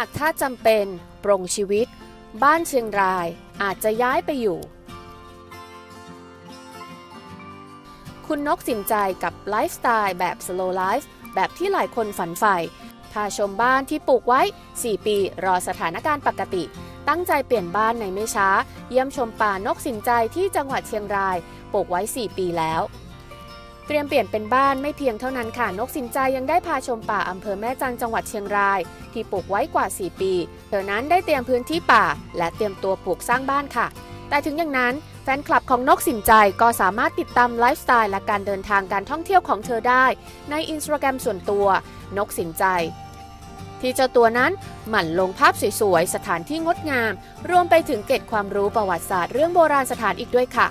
หากถ้าจำเป็นปรงชีวิต บ้านเชียงรายอาจจะย้ายไปอยู่ คุณนกสินใจกับไลฟ์สไตล์แบบ slow life แบบที่หลายคนฝันใฝ่พาชมบ้านที่ปลูกไว้ 4 ปีรอสถานการณ์ปกติ ตั้งใจเปลี่ยนบ้านในไม่ช้า เยี่ยมชมป่านกสินใจที่จังหวัดเชียงราย ปลูกไว้ 4 ปีแล้ว เตรียมเปลี่ยนเป็นบ้านไม่เพียงเท่านั้นค่ะ นกสินใจยังได้พาชมป่าอำเภอแม่จันจังหวัดเชียงราย ที่ปลูกไว้กว่า 4 ปี เธอนั้นได้เตรียมพื้นที่ป่า และเตรียมตัวปลูกสร้างบ้านค่ะ แต่ถึงอย่างนั้นแฟนคลับของนกสินใจก็สามารถติดตามไลฟ์สไตล์และการเดินทางการท่องเที่ยวของเธอได้ ในอินสตาแกรมส่วนตัวนกสินใจ ที่เจ้าตัวนั้นหมั่นลงภาพสวยๆสถานที่งดงาม รวมไปถึงเกร็ดความรู้ประวัติศาสตร์เรื่องโบราณสถานอีกด้วยค่ะ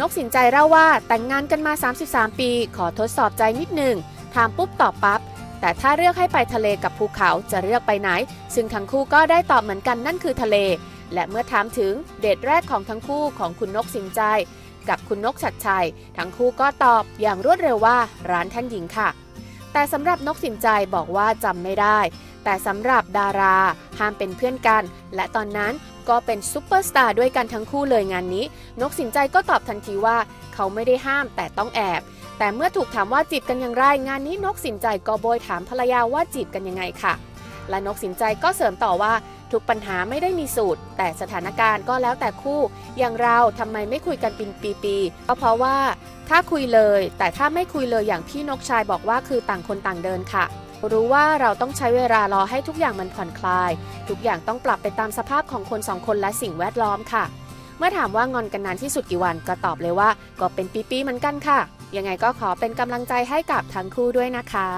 นกสินใจเล่าว่าแต่งงานกันมา 33 ปี ขอทดสอบใจนิดหนึ่งถามปุ๊บตอบปั๊บแต่ถ้าเลือกให้ไปทะเลกับภูเขาจะเลือกไปไหน ซึ่งทั้งคู่ก็ได้ตอบเหมือนกันนั่นคือทะเล และเมื่อถามถึงเดทแรกของทั้งคู่ของคุณนกสินใจ กับคุณนกชัดชัย ทั้งคู่ก็ตอบอย่างรวดเร็วว่าร้านท่านหญิงค่ะ แต่สำหรับนกสินใจบอกว่าจำไม่ได้ แต่สำหรับดาราห้ามเป็นเพื่อนกัน และตอนนั้นก็เป็นซูเปอร์สตาร์ด้วยกันทั้งคู่เลยงานนี้ นกสินใจก็ตอบทันทีว่า เขาไม่ได้ห้ามแต่ต้องแอบ แต่เมื่อถูกถามว่าจีบกันอย่างไรงานนี้นกสินใจก็โบยถามภรรยาว่าจีบกันยังไงค่ะ และนกสินใจก็เสริมต่อว่าทุกปัญหาไม่ได้มีสูตร แต่สถานการณ์ก็แล้วแต่คู่ อย่างเราทำไมไม่คุยกันเป็นปีๆก็เพราะว่า ถ้าคุยเลย แต่ถ้าไม่คุยเลยอย่างที่นกชายบอกว่าคือต่างคนต่างเดินค่ะ รู้ว่าเราต้องใช้เวลารอให้ทุกอย่างมันผ่อนคลาย ทุกอย่างต้องปรับไปตามสภาพของคนสองคนและสิ่งแวดล้อมค่ะ เมื่อถามว่างอนกันนานที่สุดกี่วันก็ตอบเลยว่า ก็เป็นปีๆเหมือนกันค่ะ ยังไงก็ขอเป็นกำลังใจให้กับทั้งคู่ด้วยนะคะ